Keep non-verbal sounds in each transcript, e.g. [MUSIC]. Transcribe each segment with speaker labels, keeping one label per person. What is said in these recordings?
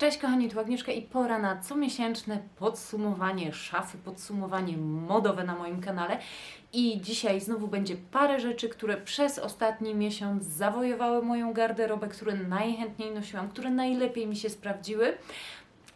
Speaker 1: Cześć kochani, tu Agnieszka i pora na comiesięczne podsumowanie szafy, podsumowanie modowe na moim kanale. I dzisiaj znowu będzie parę rzeczy, które przez ostatni miesiąc zawojowały moją garderobę, które najchętniej nosiłam, które najlepiej mi się sprawdziły.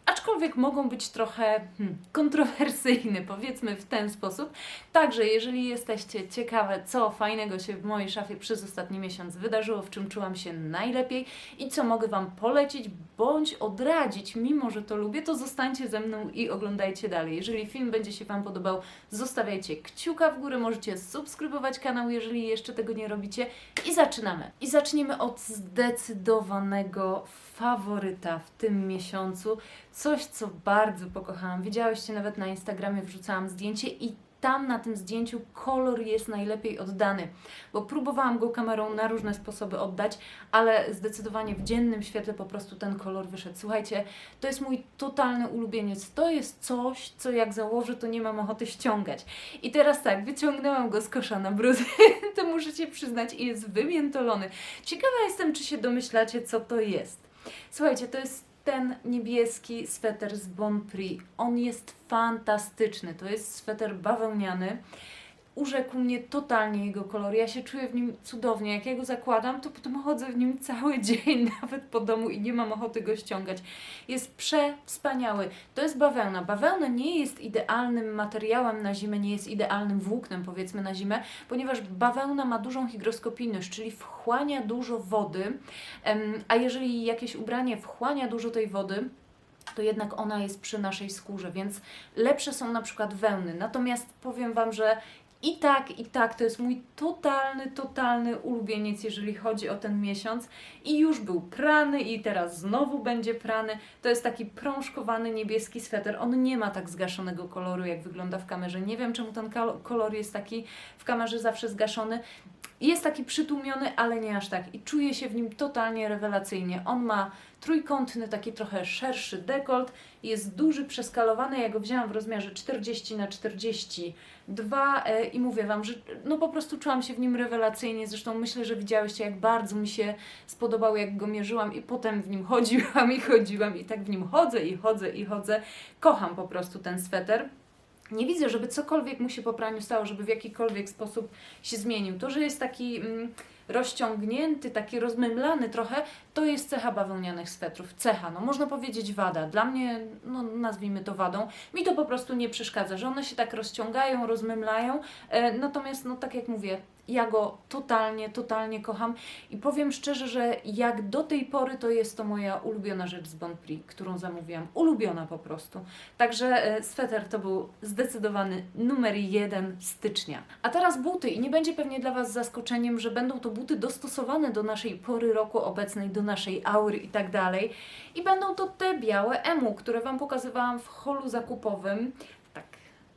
Speaker 1: Aczkolwiek mogą być trochę hmm, kontrowersyjne, powiedzmy w ten sposób. Także, jeżeli jesteście ciekawe, co fajnego się w mojej szafie przez ostatni miesiąc wydarzyło, w czym czułam się najlepiej i co mogę Wam polecić bądź odradzić, mimo że to lubię, to zostańcie ze mną i oglądajcie dalej. Jeżeli film będzie się Wam podobał, zostawiajcie kciuka w górę, możecie subskrybować kanał, jeżeli jeszcze tego nie robicie. I zaczynamy. I zaczniemy od zdecydowanego faworyta w tym miesiącu. Coś, co bardzo pokochałam. Widziałyście nawet na Instagramie, wrzucałam zdjęcie i tam na tym zdjęciu kolor jest najlepiej oddany, bo próbowałam go kamerą na różne sposoby oddać, ale zdecydowanie w dziennym świetle po prostu ten kolor wyszedł. Słuchajcie, to jest mój totalny ulubieniec. To jest coś, co jak założę, to nie mam ochoty ściągać. I teraz tak, wyciągnęłam go z kosza na brudy, [LAUGHS] to muszę się przyznać i jest wymiętolony. Ciekawa jestem, czy się domyślacie, co to jest. Słuchajcie, to jest ten niebieski sweter z Bon Prix. On jest fantastyczny. To jest sweter bawełniany. Urzekł mnie totalnie jego kolor. Ja się czuję w nim cudownie. Jak ja go zakładam, to potem chodzę w nim cały [LAUGHS] dzień, nawet po domu i nie mam ochoty go ściągać. Jest przewspaniały. To jest bawełna. Bawełna nie jest idealnym materiałem na zimę, nie jest idealnym włóknem, powiedzmy, na zimę, ponieważ bawełna ma dużą hygroskopijność, czyli wchłania dużo wody, a jeżeli jakieś ubranie wchłania dużo tej wody, to jednak ona jest przy naszej skórze, więc lepsze są na przykład wełny. Natomiast powiem Wam, że i tak, i tak to jest mój totalny, totalny ulubieniec, jeżeli chodzi o ten miesiąc. I już był prany, i teraz znowu będzie prany. To jest taki prążkowany niebieski sweter. On nie ma tak zgaszonego koloru, jak wygląda w kamerze. Nie wiem, czemu ten kolor jest taki w kamerze zawsze zgaszony. Jest taki przytłumiony, ale nie aż tak. I czuję się w nim totalnie rewelacyjnie. On ma trójkątny, taki trochę szerszy dekolt. Jest duży, przeskalowany. Ja go wzięłam w rozmiarze 40 na 42 e, i mówię Wam, że no po prostu czułam się w nim rewelacyjnie. Zresztą myślę, że widziałyście, jak bardzo mi się spodobał, jak go mierzyłam i potem w nim chodziłam i chodziłam i tak w nim chodzę i chodzę i chodzę. Kocham po prostu ten sweter. Nie widzę, żeby cokolwiek mu się po praniu stało, żeby w jakikolwiek sposób się zmienił. To, że jest taki mm, rozciągnięty, taki rozmymlany trochę, to jest cecha bawełnianych swetrów. Cecha, no można powiedzieć wada. Dla mnie, no nazwijmy to wadą. Mi to po prostu nie przeszkadza, że one się tak rozciągają, rozmymlają. E, natomiast, no tak jak mówię, ja go totalnie, totalnie kocham i powiem szczerze, że jak do tej pory to jest to moja ulubiona rzecz z Bon Prix, którą zamówiłam. Ulubiona po prostu. Także e, sweter to był zdecydowany numer jeden stycznia. A teraz buty i nie będzie pewnie dla Was zaskoczeniem, że będą to buty dostosowane do naszej pory roku obecnej, do naszej aury i tak dalej. I będą to te białe emu, które Wam pokazywałam w holu zakupowym.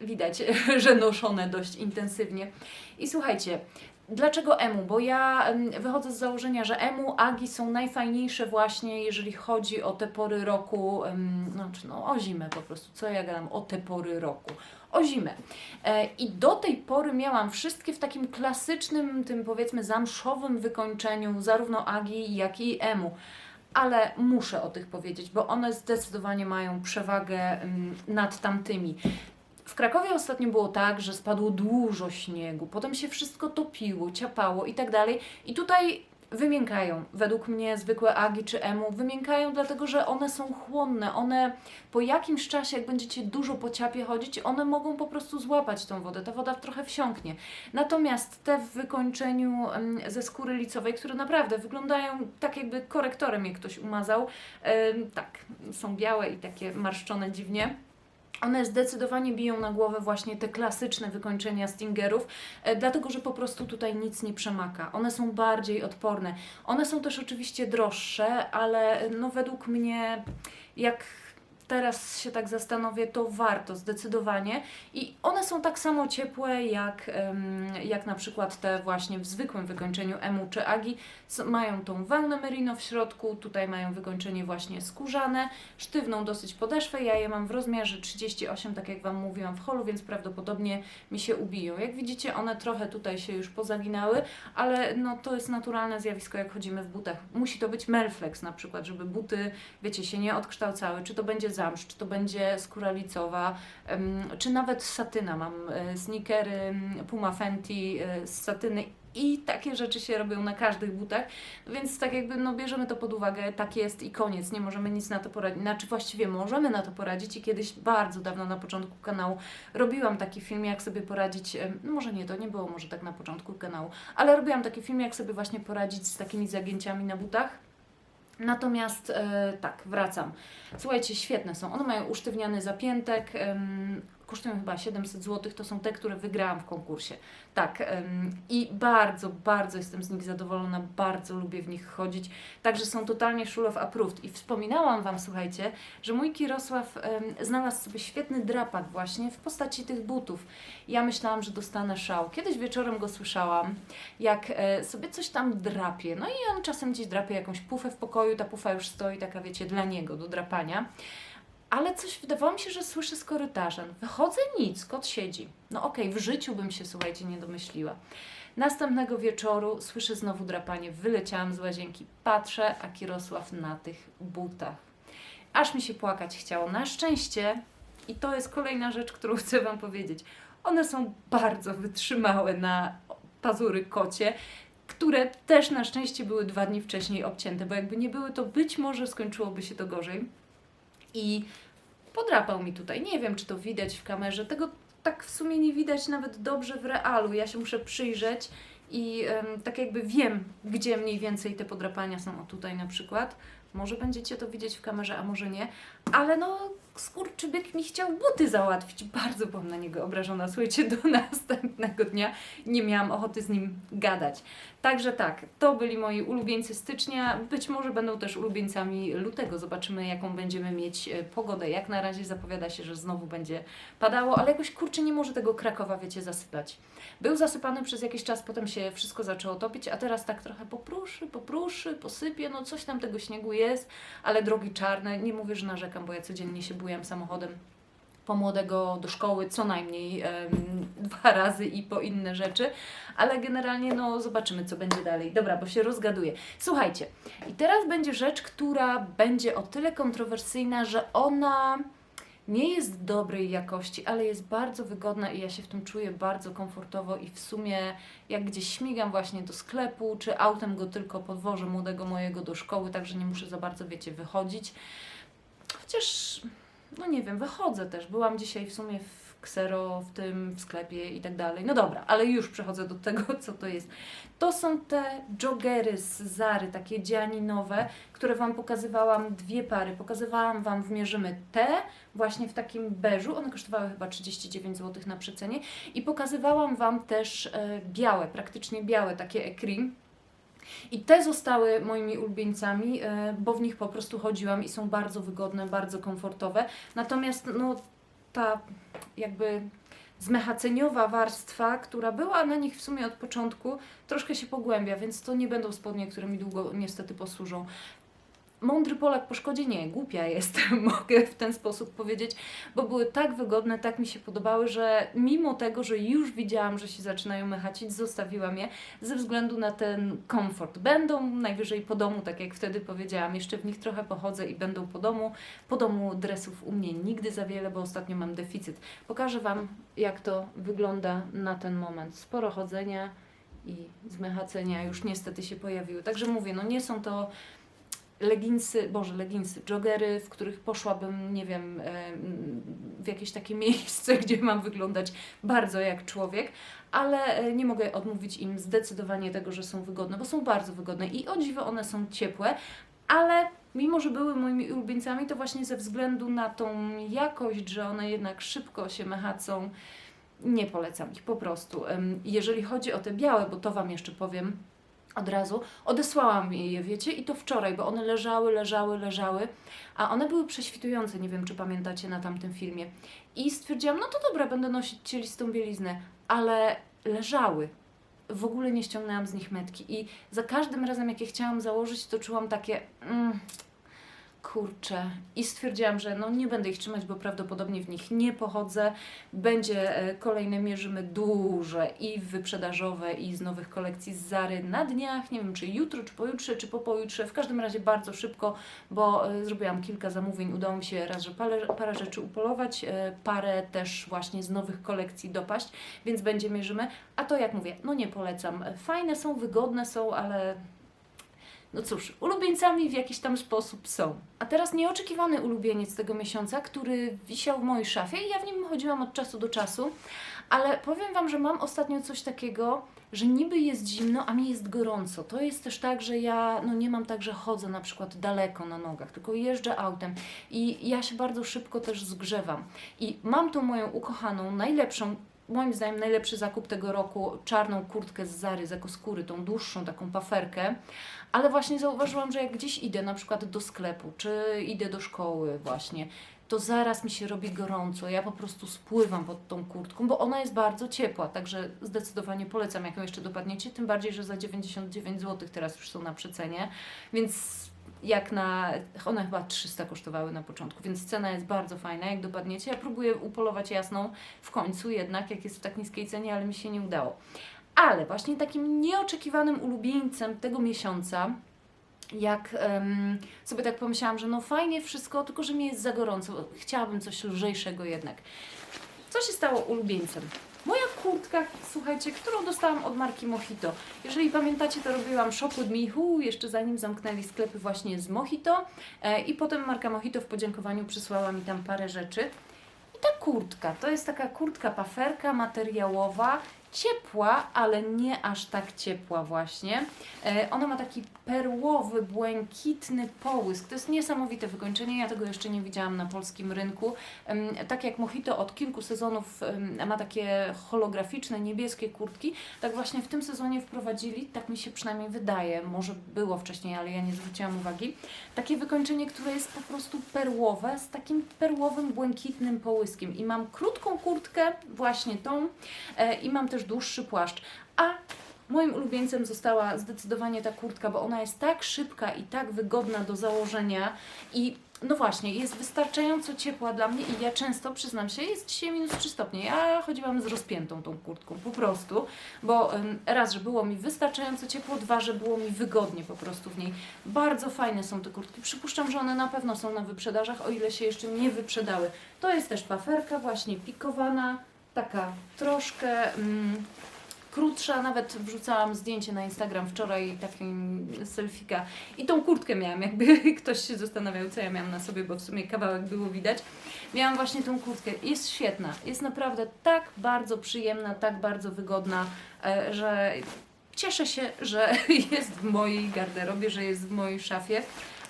Speaker 1: Widać, [LAUGHS] że noszone dość intensywnie. I słuchajcie, Dlaczego emu? Bo ja em, wychodzę z założenia, że emu, agi są najfajniejsze właśnie, jeżeli chodzi o te pory roku, znaczy no o zimę po prostu, co ja gadam, o te pory roku, o zimę. E, I do tej pory miałam wszystkie w takim klasycznym, tym powiedzmy zamszowym wykończeniu, zarówno agi, jak i emu. Ale muszę o tych powiedzieć, bo one zdecydowanie mają przewagę em, nad tamtymi. W Krakowie ostatnio było tak, że spadło dużo śniegu, potem się wszystko topiło, ciapało i tak dalej. I tutaj wymiękają, według mnie zwykłe agi czy emu, wymiękają dlatego, że one są chłonne. One po jakimś czasie, jak będziecie dużo po ciapie chodzić, one mogą po prostu złapać tą wodę. Ta woda trochę wsiąknie. Natomiast te w wykończeniu ze skóry licowej, które naprawdę wyglądają tak jakby korektorem je ktoś umazał, tak, są białe i takie marszczone dziwnie. One zdecydowanie biją na głowę właśnie te klasyczne wykończenia Stingerów, e, dlatego że po prostu tutaj nic nie przemaka. One są bardziej odporne. One są też oczywiście droższe, ale no według mnie jak teraz się tak zastanowię, to warto zdecydowanie. I one są tak samo ciepłe jak, jak na przykład te właśnie w zwykłym wykończeniu Emu czy Agi. Mają tą wełnę merino w środku, tutaj mają wykończenie właśnie skórzane, sztywną dosyć podeszwę. Ja je mam w rozmiarze 38, tak jak Wam mówiłam w holu, więc prawdopodobnie mi się ubiją. Jak widzicie, one trochę tutaj się już pozaginały, ale no to jest naturalne zjawisko, jak chodzimy w butach. Musi to być Melflex na przykład, żeby buty, wiecie, się nie odkształcały. Czy to będzie zamsz, czy to będzie skóra licowa, czy nawet satyna. Mam e, sneakery Puma Fenty e, z satyny i takie rzeczy się robią na każdych butach, więc tak jakby no bierzemy to pod uwagę, tak jest i koniec, nie możemy nic na to poradzić, znaczy właściwie możemy na to poradzić i kiedyś bardzo dawno na początku kanału robiłam taki film, jak sobie poradzić, no może nie, to nie było może tak na początku kanału, ale robiłam taki film, jak sobie właśnie poradzić z takimi zagięciami na butach. Natomiast e, tak, wracam. Słuchajcie, świetne są. One mają usztywniany zapiętek, kosztują chyba 700 zł. To są te, które wygrałam w konkursie. Tak, i bardzo, bardzo jestem z nich zadowolona, bardzo lubię w nich chodzić. Także są totalnie of approved. I wspominałam Wam, słuchajcie, że mój Kirosław znalazł sobie świetny drapak właśnie w postaci tych butów. Ja myślałam, że dostanę szał. Kiedyś wieczorem go słyszałam, jak e, sobie coś tam drapie. No i on czasem gdzieś drapie jakąś pufę w pokoju, ta pufa już stoi taka, wiecie, dla niego, do drapania. Ale coś wydawało mi się, że słyszę z korytarzem. Wychodzę, nic, kot siedzi. No okej, w życiu bym się, słuchajcie, nie domyśliła. Następnego wieczoru słyszę znowu drapanie. Wyleciałam z łazienki, patrzę, a Kirosław na tych butach. Aż mi się płakać chciało. Na szczęście, i to jest kolejna rzecz, którą chcę Wam powiedzieć, one są bardzo wytrzymałe na pazury kocie, które też na szczęście były dwa dni wcześniej obcięte, bo jakby nie były, to być może skończyłoby się to gorzej. I podrapał mi tutaj. Nie wiem, czy to widać w kamerze. Tego tak w sumie nie widać nawet dobrze w realu. Ja się muszę przyjrzeć i em, tak jakby wiem, gdzie mniej więcej te podrapania są. O tutaj na przykład. Może będziecie to widzieć w kamerze, a może nie. Ale no, skurczybyk mi chciał buty załatwić. Bardzo byłam na niego obrażona. Słuchajcie, do [LAUGHS] następnego dnia nie miałam ochoty z nim gadać. Także tak, to byli moi ulubieńcy stycznia. Być może będą też ulubieńcami lutego. Zobaczymy, jaką będziemy mieć e, pogodę. Jak na razie zapowiada się, że znowu będzie padało, ale jakoś kurczę nie może tego Krakowa, wiecie, zasypać. Był zasypany przez jakiś czas, potem się wszystko zaczęło topić, a teraz tak trochę popruszy, popruszy, posypie, no coś tam tego śniegu jest, ale drogi czarne, nie mówię, że narzekam, bo ja codziennie się bujam samochodem po młodego do szkoły co najmniej dwa razy i po inne rzeczy, ale generalnie no zobaczymy co będzie dalej. Dobra, bo się rozgaduję. Słuchajcie, i teraz będzie rzecz, która będzie o tyle kontrowersyjna, że ona nie jest dobrej jakości, ale jest bardzo wygodna i ja się w tym czuję bardzo komfortowo i w sumie jak gdzieś śmigam właśnie do sklepu, czy autem go tylko podwożę młodego mojego do szkoły, także nie muszę za bardzo, wiecie, wychodzić. Chociaż, no nie wiem, wychodzę też. Byłam dzisiaj w sumie w Ksero, w tym w sklepie i tak dalej. No dobra, ale już przechodzę do tego, [LAUGHS] co to jest. To są te joggery z Zary, takie dzianinowe, które Wam pokazywałam, dwie pary. Pokazywałam Wam w Mierzymy te, właśnie w takim beżu. One kosztowały chyba 39 zł na przecenie. I pokazywałam Wam też e, białe, praktycznie białe, takie ekrim. I te zostały moimi ulubieńcami, e, bo w nich po prostu chodziłam i są bardzo wygodne, bardzo komfortowe. Natomiast no, ta jakby zmechaceniowa warstwa, która była na nich w sumie od początku, troszkę się pogłębia, więc to nie będą spodnie, które mi długo niestety posłużą. Mądry Polak po szkodzie nie, głupia jestem, [LAUGHS] mogę w ten sposób powiedzieć, bo były tak wygodne, tak mi się podobały, że mimo tego, że już widziałam, że się zaczynają mechacić, zostawiłam je ze względu na ten komfort. Będą najwyżej po domu, tak jak wtedy powiedziałam, jeszcze w nich trochę pochodzę i będą po domu. Po domu dresów u mnie nigdy za wiele, bo ostatnio mam deficyt. Pokażę Wam, jak to wygląda na ten moment. Sporo chodzenia i zmechacenia już niestety się pojawiły. Także mówię, no nie są to leginsy, boże, leginsy, joggery, w których poszłabym, nie wiem, em, w jakieś takie [LAUGHS] miejsce, gdzie mam wyglądać bardzo jak człowiek, ale e, nie mogę odmówić im zdecydowanie tego, że są wygodne, bo są bardzo wygodne i o dziwo one są ciepłe, ale mimo, że były moimi ulubieńcami, to właśnie ze względu na tą jakość, że one jednak szybko się mechacą, nie polecam ich po prostu. Jeżeli chodzi o te białe, bo to Wam jeszcze powiem, od razu. Odesłałam je, wiecie, i to wczoraj, bo one leżały, leżały, leżały, a one były prześwitujące, nie wiem, czy pamiętacie na tamtym filmie. I stwierdziłam, no to dobra, będę nosić cielistą bieliznę, ale leżały. W ogóle nie ściągnęłam z nich metki i za każdym razem, jak je chciałam założyć, to czułam takie... Mm, kurczę. I stwierdziłam, że no nie będę ich trzymać, bo prawdopodobnie w nich nie pochodzę. Będzie e, kolejne mierzymy duże i wyprzedażowe i z nowych kolekcji z Zary na dniach. Nie wiem, czy jutro, czy pojutrze, czy po pojutrze. W każdym razie bardzo szybko, bo e, zrobiłam kilka zamówień. Udało mi się raz, że parę, parę rzeczy upolować, e, parę też właśnie z nowych kolekcji dopaść, więc będzie mierzymy. A to jak mówię, no nie polecam. Fajne są, wygodne są, ale no cóż, ulubieńcami w jakiś tam sposób są. A teraz nieoczekiwany ulubieniec tego miesiąca, który wisiał w mojej szafie i ja w nim chodziłam od czasu do czasu, ale powiem Wam, że mam ostatnio coś takiego, że niby jest zimno, a mi jest gorąco. To jest też tak, że ja no nie mam tak, że chodzę na przykład daleko na nogach, tylko jeżdżę autem i ja się bardzo szybko też zgrzewam. I mam tą moją ukochaną, najlepszą moim zdaniem najlepszy zakup tego roku czarną kurtkę z Zary, z ekoskóry, tą dłuższą taką paferkę, ale właśnie zauważyłam, że jak gdzieś idę na przykład do sklepu, czy idę do szkoły właśnie, to zaraz mi się robi gorąco. Ja po prostu spływam pod tą kurtką, bo ona jest bardzo ciepła, także zdecydowanie polecam, jak ją jeszcze dopadniecie, tym bardziej, że za 99 zł teraz już są na przecenie, więc jak na. One chyba 300 kosztowały na początku, więc cena jest bardzo fajna. Jak dopadniecie, ja próbuję upolować jasną w końcu, jednak jak jest w tak niskiej cenie, ale mi się nie udało. Ale właśnie takim nieoczekiwanym ulubieńcem tego miesiąca, jak em, sobie tak pomyślałam, że no fajnie wszystko, tylko że mi jest za gorąco, chciałabym coś lżejszego jednak. Co się stało ulubieńcem? Moja kurtka, słuchajcie, którą dostałam od marki Mojito. Jeżeli pamiętacie, to robiłam shop with jeszcze zanim zamknęli sklepy właśnie z Mojito. E, I potem marka Mojito w podziękowaniu przysłała mi tam parę rzeczy. I ta kurtka, to jest taka kurtka paferka materiałowa, ciepła, ale nie aż tak ciepła właśnie. E, ona ma taki perłowy, błękitny połysk. To jest niesamowite wykończenie, ja tego jeszcze nie widziałam na polskim rynku. Em, tak jak Mojito od kilku sezonów em, ma takie holograficzne, niebieskie kurtki, tak właśnie w tym sezonie wprowadzili, tak mi się przynajmniej wydaje, może było wcześniej, ale ja nie zwróciłam uwagi, takie wykończenie, które jest po prostu perłowe, z takim perłowym, błękitnym połyskiem. I mam krótką kurtkę, właśnie tą, e, i mam też dłuższy płaszcz. A moim ulubieńcem została zdecydowanie ta kurtka, bo ona jest tak szybka i tak wygodna do założenia i no właśnie, jest wystarczająco ciepła dla mnie i ja często, przyznam się, jest dzisiaj minus 3 stopnie. Ja chodziłam z rozpiętą tą kurtką, po prostu, bo raz, że było mi wystarczająco ciepło, dwa, że było mi wygodnie po prostu w niej. Bardzo fajne są te kurtki. Przypuszczam, że one na pewno są na wyprzedażach, o ile się jeszcze nie wyprzedały. To jest też paferka właśnie pikowana, taka troszkę mm, krótsza, nawet wrzucałam zdjęcie na Instagram wczoraj, takim selfika i tą kurtkę miałam, jakby [LAUGHS] ktoś się zastanawiał, co ja miałam na sobie, bo w sumie kawałek było widać. Miałam właśnie tą kurtkę, jest świetna, jest naprawdę tak bardzo przyjemna, tak bardzo wygodna, e, że cieszę się, że [LAUGHS] jest w mojej garderobie, że jest w mojej szafie.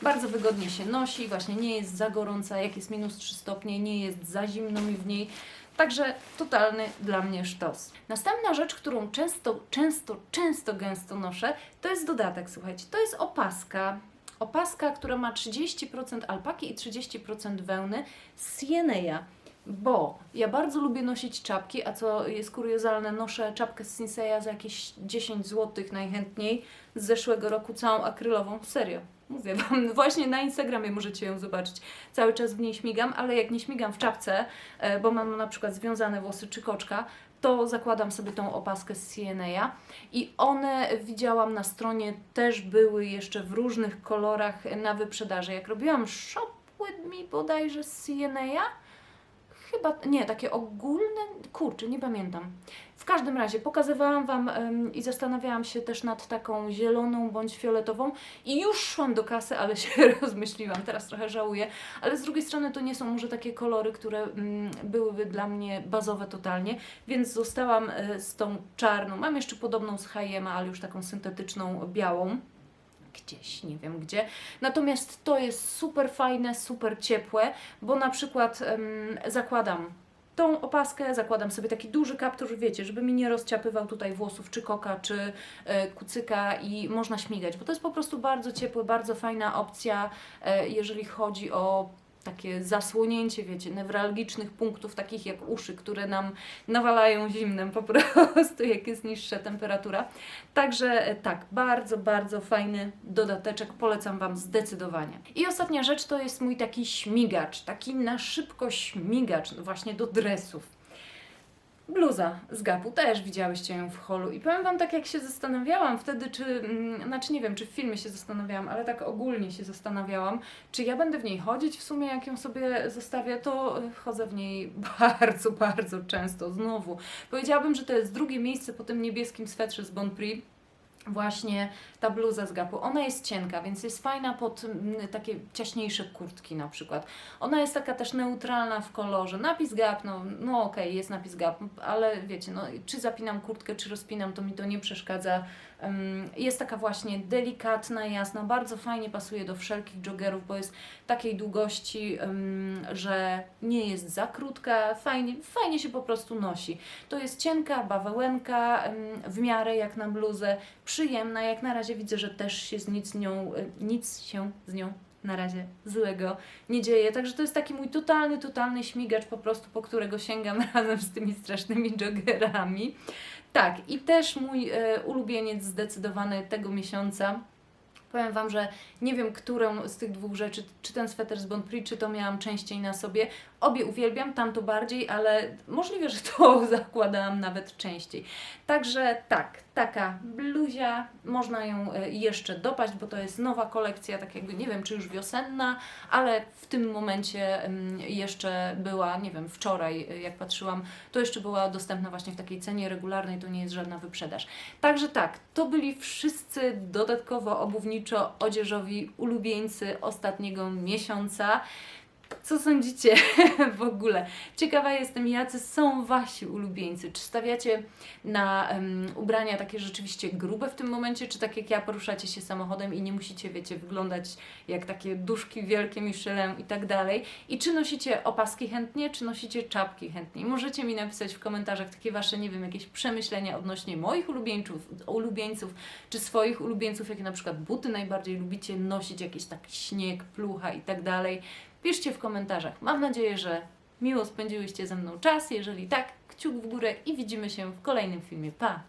Speaker 1: Bardzo wygodnie się nosi, właśnie nie jest za gorąca, jak jest minus 3 stopnie, nie jest za zimno mi w niej. Także totalny dla mnie sztos. Następna rzecz, którą często, często, często gęsto noszę, to jest dodatek, słuchajcie. To jest opaska. Opaska, która ma 30% alpaki i 30% wełny z Sieneja. Bo ja bardzo lubię nosić czapki, a co jest kuriozalne, noszę czapkę z Sinseya za jakieś 10 zł najchętniej z zeszłego roku, całą akrylową. Serio, mówię Wam, [LAUGHS] właśnie na Instagramie możecie ją zobaczyć. Cały czas w niej śmigam, ale jak nie śmigam w czapce, e, bo mam na przykład związane włosy czy koczka, to zakładam sobie tą opaskę z CNA i one widziałam na stronie też były jeszcze w różnych kolorach na wyprzedaży. Jak robiłam shop with me bodajże z CNA, chyba, nie, takie ogólne, kurczę, nie pamiętam. W każdym razie pokazywałam Wam em, i zastanawiałam się też nad taką zieloną bądź fioletową i już szłam do kasy, ale się [LAUGHS] rozmyśliłam, teraz trochę żałuję, ale z drugiej strony to nie są może takie kolory, które mm, byłyby dla mnie bazowe totalnie, więc zostałam e, z tą czarną, mam jeszcze podobną z H&M, ale już taką syntetyczną, białą, gdzieś, nie wiem gdzie. Natomiast to jest super fajne, super ciepłe, bo na przykład zakładam tą opaskę, zakładam sobie taki duży kaptur, wiecie, żeby mi nie rozciapywał tutaj włosów, czy koka, czy e, kucyka i można śmigać, bo to jest po prostu bardzo ciepły, bardzo fajna opcja, e, jeżeli chodzi o takie zasłonięcie, wiecie, newralgicznych punktów, takich jak uszy, które nam nawalają zimnem po [LAUGHS] prostu, jak jest niższa temperatura. Także e, tak, bardzo, bardzo fajny dodateczek, polecam Wam zdecydowanie. I ostatnia rzecz to jest mój taki śmigacz, taki na szybko śmigacz właśnie do dresów. Bluza z Gapu, też widziałyście ją w holu i powiem Wam tak jak się zastanawiałam wtedy, czy, mm, znaczy nie wiem, czy w filmie się zastanawiałam, ale tak ogólnie się zastanawiałam, czy ja będę w niej chodzić w sumie, jak ją sobie zostawię, to y, chodzę w niej [LAUGHS] bardzo, bardzo często, znowu. Powiedziałabym, że to jest drugie miejsce po tym niebieskim swetrze z Bon Prix, właśnie ta bluza z Gapu. Ona jest cienka, więc jest fajna pod mm, takie ciaśniejsze kurtki na przykład. Ona jest taka też neutralna w kolorze. Napis Gap, no, no okej, jest napis Gap, ale wiecie, no, czy zapinam kurtkę, czy rozpinam, to mi to nie przeszkadza. Jest taka właśnie delikatna, jasna, bardzo fajnie pasuje do wszelkich joggerów, bo jest takiej długości, że nie jest za krótka, fajnie, fajnie się po prostu nosi. To jest cienka bawełenka, w miarę jak na bluzę, przyjemna, jak na razie widzę, że też się z nic, nią, y, nic się z nią na razie złego nie dzieje. Także to jest taki mój totalny, totalny śmigacz po prostu, po którego sięgam [LAUGHS] razem z tymi strasznymi joggerami. Tak, i też mój e, ulubieniec zdecydowany tego miesiąca. Powiem Wam, że nie wiem, którą z tych dwóch rzeczy, czy ten sweter z Bon Prix, czy to miałam częściej na sobie. Obie uwielbiam, tamto bardziej, ale możliwe, że to [LAUGHS] zakładałam nawet częściej. Także tak, taka bluzia, można ją e, jeszcze dopaść, bo to jest nowa kolekcja, tak jakby nie wiem, czy już wiosenna, ale w tym momencie jeszcze była, nie wiem, wczoraj, e, jak patrzyłam, to jeszcze była dostępna właśnie w takiej cenie regularnej, to nie jest żadna wyprzedaż. Także tak, to byli wszyscy dodatkowo obuwniczo-odzieżowi ulubieńcy ostatniego miesiąca. Co sądzicie [LAUGHS] w ogóle? Ciekawa jestem, jacy są Wasi ulubieńcy. Czy stawiacie na em, ubrania takie rzeczywiście grube w tym momencie, czy tak jak ja poruszacie się samochodem i nie musicie, wiecie, wyglądać jak takie duszki wielkie Michelin i tak dalej? I czy nosicie opaski chętnie, czy nosicie czapki chętnie? Możecie mi napisać w komentarzach takie Wasze, nie wiem, jakieś przemyślenia odnośnie moich ulubieńców, ulubieńców czy swoich ulubieńców, jakie na przykład buty najbardziej lubicie nosić, jakiś taki śnieg, plucha i tak dalej. Piszcie w komentarzach. Mam nadzieję, że miło spędziłyście ze mną czas. Jeżeli tak, kciuk w górę i widzimy się w kolejnym filmie. Pa!